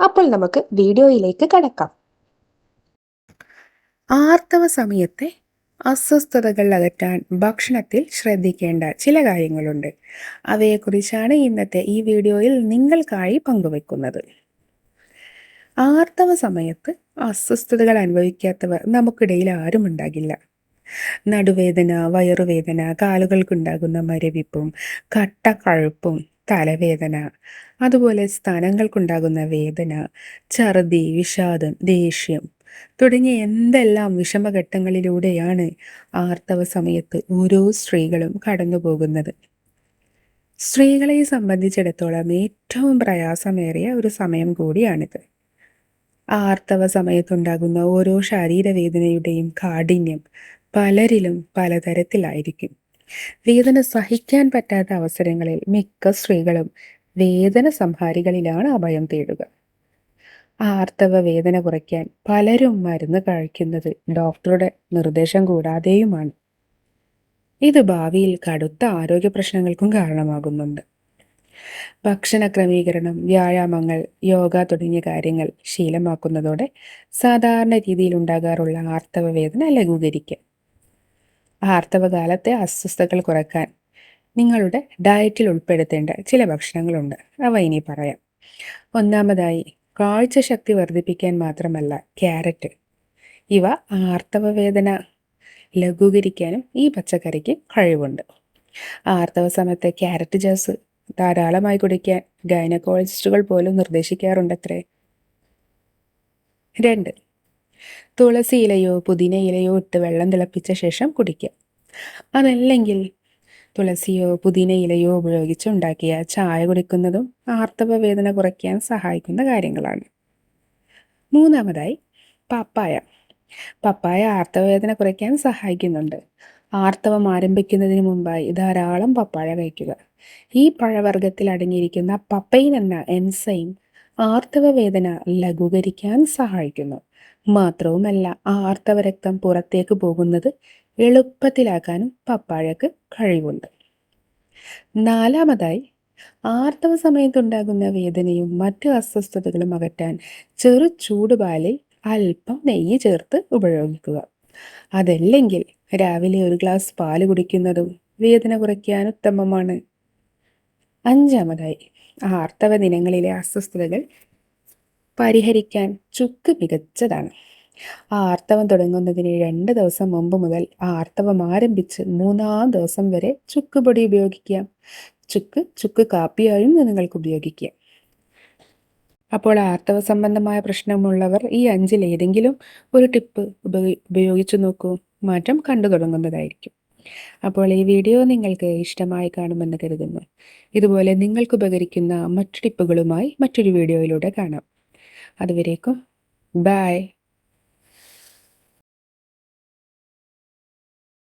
അപ്പോൾ നമുക്ക് വീഡിയോയിലേക്ക് കടക്കാം. ആർത്തവ സമയത്തെ അസ്വസ്ഥതകൾ അകറ്റാൻ ഭക്ഷണത്തിൽ ശ്രദ്ധിക്കേണ്ട ചില കാര്യങ്ങളുണ്ട്. അവയെക്കുറിച്ചാണ് ഇന്നത്തെ ഈ വീഡിയോയിൽ നിങ്ങൾക്കായി പങ്കുവെക്കുന്നത്. ആർത്തവ സമയത്ത് അസ്വസ്ഥതകൾ അനുഭവിക്കാത്തവർ നമുക്കിടയിൽ ആരും ഉണ്ടാകില്ല. നടുവേദന വയറുവേദന കാലുകൾക്കുണ്ടാകുന്ന മരവിപ്പും കട്ടക്കഴുപ്പും തലവേദന അതുപോലെ സ്ഥാനങ്ങൾക്കുണ്ടാകുന്ന വേദന ഛർദി വിഷാദം ദേഷ്യം തുടങ്ങിയ എന്തെല്ലാം വിഷമഘട്ടങ്ങളിലൂടെയാണ് ആർത്തവ സമയത്ത് ഓരോ സ്ത്രീകളും കടന്നു പോകുന്നത് സ്ത്രീകളെ സംബന്ധിച്ചിടത്തോളം ഏറ്റവും പ്രയാസമേറിയ ഒരു സമയം കൂടിയാണിത്. ആർത്തവ സമയത്തുണ്ടാകുന്ന ഓരോ ശരീരവേദനയുടെയും കാഠിന്യം പലരിലും പലതരത്തിലായിരിക്കും. വേദന സഹിക്കാൻ പറ്റാത്ത അവസരങ്ങളിൽ മിക്ക സ്ത്രീകളും വേദന സംഹാരികളിലാണ് അഭയം തേടുക. ആർത്തവ വേദന കുറയ്ക്കാൻ പലരും മരുന്ന് കഴിക്കുന്നത് ഡോക്ടറുടെ നിർദ്ദേശം കൂടാതെയുമാണ്. ഇത് ഭാവിയിൽ കടുത്ത ആരോഗ്യ പ്രശ്നങ്ങൾക്കും കാരണമാകുന്നുണ്ട്. ഭക്ഷണ ക്രമീകരണം വ്യായാമങ്ങൾ യോഗ തുടങ്ങിയ കാര്യങ്ങൾ ശീലമാക്കുന്നതോടെ സാധാരണ രീതിയിൽ ഉണ്ടാകാറുള്ള ആർത്തവ വേദന ലഘൂകരിക്കാം. ആർത്തവകാലത്തെ അസ്വസ്ഥതകൾ കുറയ്ക്കാൻ നിങ്ങളുടെ ഡയറ്റിൽ ഉൾപ്പെടുത്തേണ്ട ചില ഭക്ഷണങ്ങളുണ്ട്. അവ ഇനി പറയാം. ഒന്നാമതായി കാഴ്ച ശക്തി വർദ്ധിപ്പിക്കാൻ മാത്രമല്ല ക്യാരറ്റ്. ഇവ ആർത്തവ വേദന ലഘൂകരിക്കാനും ഈ പച്ചക്കറിക്ക് കഴിവുണ്ട്. ആർത്തവ സമയത്ത് ക്യാരറ്റ് ജ്യൂസ് ധാരാളമായി കുടിക്കാൻ ഗൈനക്കോളജിസ്റ്റുകൾ പോലും നിർദ്ദേശിക്കാറുണ്ടത്രേ. രണ്ട് തുളസി ഇലയോ ഇട്ട് വെള്ളം തിളപ്പിച്ച ശേഷം കുടിക്കുക. അതല്ലെങ്കിൽ തുളസിയോ പുതിന ഇലയോ ഉപയോഗിച്ച് ഉണ്ടാക്കിയ ചായ കുടിക്കുന്നതും ആർത്തവ വേദന കുറയ്ക്കാൻ സഹായിക്കുന്ന കാര്യങ്ങളാണ്. മൂന്നാമതായി പപ്പായ. പപ്പായ ആർത്തവവേദന കുറയ്ക്കാൻ സഹായിക്കുന്നുണ്ട്. ആർത്തവം ആരംഭിക്കുന്നതിന് മുമ്പായി ധാരാളം പപ്പായ കഴിക്കുക. ഈ പഴവർഗത്തിൽ അടങ്ങിയിരിക്കുന്ന പപ്പൈൻ എന്ന എൻസൈം ആർത്തവ വേദന ലഘൂകരിക്കാൻ സഹായിക്കുന്നു. മാത്രവുമല്ല ആർത്തവ രക്തം പുറത്തേക്ക് പോകുന്നത് എളുപ്പത്തിലാക്കാനും പപ്പാഴക്ക് കഴിവുണ്ട്. നാലാമതായി ആർത്തവ സമയത്തുണ്ടാകുന്ന വേദനയും മറ്റ് അസ്വസ്ഥതകളും അകറ്റാൻ ചെറു ചൂടുപാലിൽ അല്പം നെയ്യ് ചേർത്ത് ഉപയോഗിക്കുക. അതല്ലെങ്കിൽ രാവിലെ ഒരു ഗ്ലാസ് പാൽ കുടിക്കുന്നതും വേദന കുറയ്ക്കാൻ ഉത്തമമാണ്. അഞ്ചാമതായി ആർത്തവ ദിനങ്ങളിലെ അസ്വസ്ഥതകൾ പരിഹരിക്കാൻ ചുക്ക് മികച്ചതാണ്. ആർത്തവം തുടങ്ങുന്നതിന് രണ്ട് ദിവസം മുമ്പ് മുതൽ ആർത്തവം ആരംഭിച്ച് മൂന്നാം ദിവസം വരെ ചുക്ക് പൊടി ഉപയോഗിക്കാം. ചുക്ക് ചുക്ക് കാപ്പിയായും നിങ്ങൾക്ക് ഉപയോഗിക്കാം. അപ്പോൾ ആർത്തവ സംബന്ധമായ പ്രശ്നമുള്ളവർ ഈ അഞ്ചിൽ ഏതെങ്കിലും ഒരു ടിപ്പ് ഉപയോഗിച്ചു നോക്കൂ. മാറ്റം കണ്ടു തുടങ്ങുന്നതായിരിക്കും. അപ്പോൾ ഈ വീഡിയോ നിങ്ങൾക്ക് ഇഷ്ടമായി കാണുമെന്ന് കരുതുന്നു. ഇതുപോലെ നിങ്ങൾക്ക് ഉപകരിക്കുന്ന മറ്റു ടിപ്പുകളുമായി മറ്റൊരു വീഡിയോയിലൂടെ കാണാം. അതുവരേക്കും ബായ്